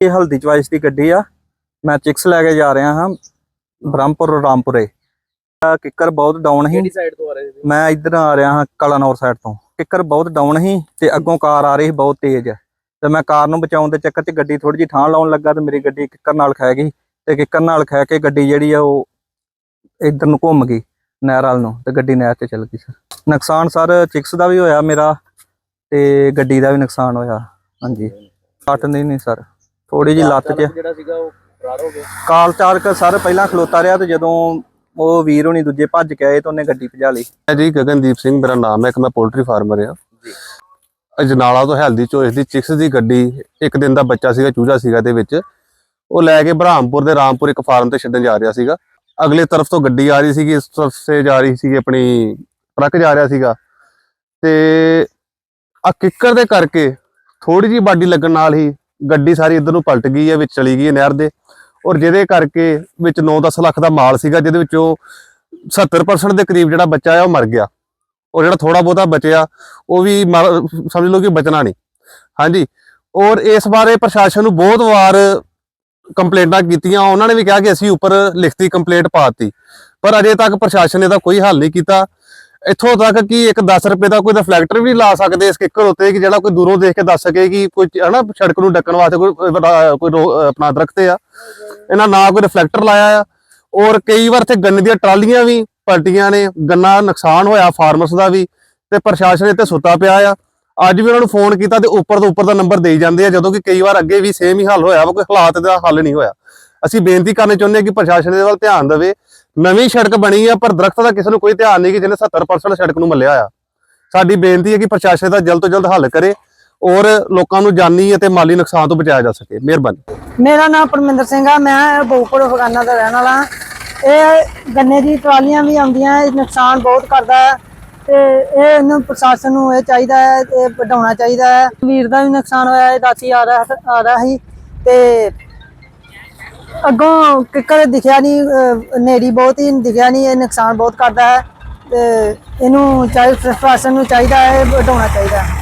ਇਹ ਹਲਦੀ ਚੁਆਇਸ ਦੀ ਗੱਡੀ ਆ। ਮੈਂ ਚਿਕਸ ਲੈ ਕੇ ਜਾ ਰਿਹਾ ਹਾਂ ਬ੍ਰਹਮਪੁਰ ਰਾਮਪੁਰੇ। ਕਿੱਕਰ ਬਹੁਤ ਡਾਊਨ ਸੀ। ਕਿਹੜੀ ਸਾਈਡ ਤੋਂ ਆ ਰਹੇ ਸੀ? ਮੈਂ ਇੱਧਰ ਆ ਰਿਹਾ ਹਾਂ ਕਲਾਨੌਰ ਸਾਈਡ ਤੋਂ। ਕਿੱਕਰ ਬਹੁਤ ਡਾਊਨ ਸੀ ਤੇ ਅੱਗੋਂ ਕਾਰ ਆ ਰਹੀ ਸੀ ਬਹੁਤ ਤੇਜ਼। ਤੇ ਮੈਂ ਕਾਰ ਨੂੰ ਬਚਾਉਣ ਦੇ ਚੱਕਰ 'ਚ ਗੱਡੀ ਥੋੜੀ ਜਿਹੀ ਠਾਂ ਲਾਉਣ ਲੱਗਾ ਤੇ ਮੇਰੀ ਗੱਡੀ ਕਿੱਕਰ ਨਾਲ ਖਹਿ ਗਈ। ਤੇ ਕਿੱਕਰ ਨਾਲ ਖਹਿ ਕੇ ਗੱਡੀ ਜਿਹੜੀ ਆ ਉਹ ਇੱਧਰ ਨੂੰ ਘੁੰਮ ਗਈ ਨਹਿਰ ਵੱਲ ਨੂੰ ਤੇ ਗੱਡੀ ਨਹਿਰ 'ਤੇ ਚਲ ਗਈ ਸਰ। ਨੁਕਸਾਨ ਸਰ ਚਿਕਸ ਦਾ ਵੀ ਹੋਇਆ ਮੇਰਾ ਤੇ ਗੱਡੀ ਦਾ ਵੀ ਨੁਕਸਾਨ ਹੋਇਆ। ਹਾਂਜੀ। ਕੱਟ ਨਹੀਂ ਨਹੀਂ ਸਰ। ਥੋੜੀ ਜਿਹੀ ਲੱਤ 'ਚ। ਚਾਲਕ ਜਿਹੜਾ ਸੀਗਾ ਉਹ ਫਰਾਰ ਹੋ ਗਿਆ। ਕਾਰ ਚਾਲਕ ਸਰ ਪਹਿਲਾਂ ਖਲੋਤਾ ਰਿਹਾ ਤੇ ਜਦੋਂ ਉਹ ਵੀਰ ਹੋਣੀ ਦੂਜੇ ਭੱਜ ਕੇ ਆਏ ਤਾਂ ਉਹਨੇ ਗੱਡੀ ਭਜਾ ਲਈ। ਮੈਂ ਜੀ ਗਗਨਦੀਪ ਸਿੰਘ ਮੇਰਾ ਨਾਮ ਹੈ ਇੱਕ ਮੈਂ ਪੋਲਟਰੀ ਫਾਰਮਰ ਆ ਜੀ। ਅਜਨਾਲਾ ਤੋਂ ਹੈਲਦੀ ਚੋਇਸ ਦੀ ਚਿਕਸ ਦੀ ਗੱਡੀ ਇੱਕ ਦਿਨ ਦਾ ਬੱਚਾ ਸੀਗਾ ਚੂਜਾ ਸੀਗਾ ਦੇ ਵਿੱਚ। ਉਹ ਲੈ ਕੇ ਬ੍ਰਹਮਪੁਰ ਦੇ ਰਾਮਪੁਰ ਇੱਕ ਫਾਰਮ ਤੇ ਛੱਡਣ ਜਾ ਰਿਹਾ ਸੀਗਾ। ਅਗਲੇ ਤਰਫ ਤੋਂ ਗੱਡੀ ਆ ਰਹੀ ਸੀਗੀ ਇਸ ਤਰਫ ਸੇ ਜਾ ਰਹੀ ਸੀਗੀ ਆਪਣੀ ਟਰੱਕ ਜਾ ਰਿਹਾ ਸੀਗਾ। ਤੇ ਆ ਕਿੱਕਰ ਦੇ ਕਰਕੇ ਥੋੜੀ ਜੀ ਬਾਡੀ ਲੱਗਣ ਨਾਲ ਹੀ ਗੱਡੀ ਸਾਰੀ ਇੱਧਰ ਨੂੰ ਪਲਟ ਗਈ ਹੈ, ਵਿੱਚ ਚਲੀ ਗਈ ਹੈ ਨਹਿਰ ਦੇ। ਔਰ ਜਿਹਦੇ ਕਰਕੇ ਵਿੱਚ 9-10 ਲੱਖ ਦਾ ਮਾਲ ਸੀਗਾ, ਜਿਹਦੇ ਵਿੱਚੋਂ 70% ਦੇ ਕਰੀਬ ਜਿਹੜਾ ਬੱਚਾ ਆ ਉਹ ਮਰ ਗਿਆ। ਔਰ ਜਿਹੜਾ ਥੋੜਾ ਬਹੁਤਾ ਬਚਿਆ, ਉਹ ਵੀ ਮਰ- ਸਮਝ ਲਓ ਕਿ ਬਚਣਾ ਨਹੀਂ। ਹਾਂਜੀ। ਔਰ ਇਸ ਬਾਰੇ ਪ੍ਰਸ਼ਾਸਨ ਨੂੰ ਬਹੁਤ ਵਾਰ ਕੰਪਲੇਂਟਾਂ ਕੀਤੀਆਂ। ਉਹਨਾਂ ਨੇ ਵੀ ਕਿਹਾ ਕਿ ਅਸੀਂ ਉੱਪਰ ਲਿਖਤੀ ਕੰਪਲੇਂਟ ਪਾਤੀ ਪਰ ਅਜੇ ਤੱਕ ਪ੍ਰਸ਼ਾਸਨ ਨੇ ਇਹਦਾ ਕੋਈ ਹੱਲ ਨਹੀਂ ਕੀਤਾ। ਇੱਥੋਂ ਤੱਕ ਕਿ ਇੱਕ 10 ਰੁਪਏ ਦਾ ਕੋਈ ਰਿਫਲੈਕਟਰ ਵੀ ਲਾ ਸਕਦੇ ਇਸ ਕਿੱਕਰ ਉੱਤੇ ਕਿ ਜਿਹੜਾ ਕੋਈ ਦੂਰੋਂ ਦੇਖ ਕੇ ਦੱਸ ਸਕੇ ਕਿ ਕੋਈ ਹਨਾ ਸੜਕ ਨੂੰ ਡੱਕਣ ਵਾਸਤੇ ਕੋਈ ਕੋਈ ਰੋ- ਅਹ, ਆਪਣਾ ਦਰਖਤ ਆ। ਇਹਨਾਂ ਨਾ ਕੋਈ ਰਿਫਲੈਕਟਰ ਲਾਇਆ ਆ। ਔਰ ਕਈ ਵਾਰ ਤੇ ਗੰਨੇ ਦੀਆਂ ਟਰਾਲੀਆਂ ਵੀ ਪਲਟੀਆਂ ਨੇ ਗੰਨਾ ਨੁਕਸਾਨ ਹੋਇਆ ਫਾਰਮਰਸ ਦਾ ਵੀ ਤੇ ਪ੍ਰਸ਼ਾਸਨ ਇੱਥੇ ਸੁੱਤਾ ਪਿਆ ਆ। ਅੱਜ ਵੀ ਉਹਨਾਂ ਨੂੰ ਫੋਨ ਕੀਤਾ ਤੇ ਉੱਪਰ ਤੋਂ ਉੱਪਰ ਦਾ ਨੰਬਰ ਦੇਈ ਜਾਂਦੇ ਆ ਜਦੋਂ ਕਿ ਕਈ ਵਾਰ ਅੱਗੇ ਵੀ ਸੇਮ ਹੀ ਹੱਲ ਹੋਇਆ ਵਾ ਕੋਈ ਹਾਲਾਤ ਦਾ ਹੱਲ ਨਹੀਂ ਹੋਇਆ। ਅਸੀਂ ਬੇਨਤੀ ਕਰਨੀ ਚਾਹੁੰਦੇ ਹਾਂ ਕਿ ਪ੍ਰਸ਼ਾਸਨ ਦੇ ਵੱਲ ਧਿਆਨ ਦੇਵੇ ਨਵੀਂ ਸੜਕ ਬਣੀ ਆ, ਪਰ ਦਰਖਤ ਦਾ ਕਿਸੇ ਨੂੰ ਕੋਈ ਧਿਆਨ ਨਹੀਂ ਕਿ ਜਿਹਨੇ 70% ਸੜਕ ਨੂੰ ਮੱਲਿਆ ਆ। ਸਾਡੀ ਬੇਨਤੀ ਹੈ ਕਿ ਪ੍ਰਸ਼ਾਸਨ ਦਾ ਜਲਦ ਤੋਂ ਜਲਦ ਹੱਲ ਕਰੇ ਔਰ ਲੋਕਾਂ ਨੂੰ ਜਾਨੀ ਅਤੇ ਮਾਲੀ ਨੁਕਸਾਨ ਤੋਂ ਬਚਾਇਆ ਜਾ ਸਕੇ। ਮਿਹਰਬਾਨੀ। ਮੇਰਾ ਨਾਮ ਪਰਮਿੰਦਰ ਸਿੰਘ ਆ, ਮੈਂ ਬੋਪੜ ਫਗਾਨਾ ਦਾ ਰਹਿਣ ਵਾਲਾ ਇਹ ਗੰਨੇ ਦੀ ਟਰਾਲੀਆਂ ਵੀ ਆਉਂਦੀਆਂ, ਇਹ ਨੁਕਸਾਨ ਬਹੁਤ ਕਰਦਾ ਹੈ ਤੇ ਇਹ ਇਹਨੂੰ ਪ੍ਰਸ਼ਾਸਨ ਨੂੰ ਇਹ ਚਾਹੀਦਾ ਹੈ, ਇਹ ਵਧਾਉਣਾ ਚਾਹੀਦਾ ਹੈ। ਵੀਰ ਦਾ ਵੀ ਨੁਕਸਾਨ ਹੋਇਆ, ਇਹ ਰਾਤੀ ਆ ਰਿਹਾ ਆ ਰਿਹਾ ਸੀ ਤੇ ਅੱਗੋਂ ਕਿੱਕਰ ਦਿਖਿਆ ਨਹੀਂ ਅਹ ਹਨੇਰੀ ਬਹੁਤ ਹੀ ਦਿਖਿਆ ਨਹੀਂ ਇਹ ਨੁਕਸਾਨ ਬਹੁਤ ਕਰਦਾ ਹੈ ਤੇ ਇਹਨੂੰ ਚਾਹੀਦਾ ਪ੍ਰਸ਼ਾਸਨ ਨੂੰ ਚਾਹੀਦਾ ਹੈ ਹਟਾਉਣਾ ਚਾਹੀਦਾ ਹੈ।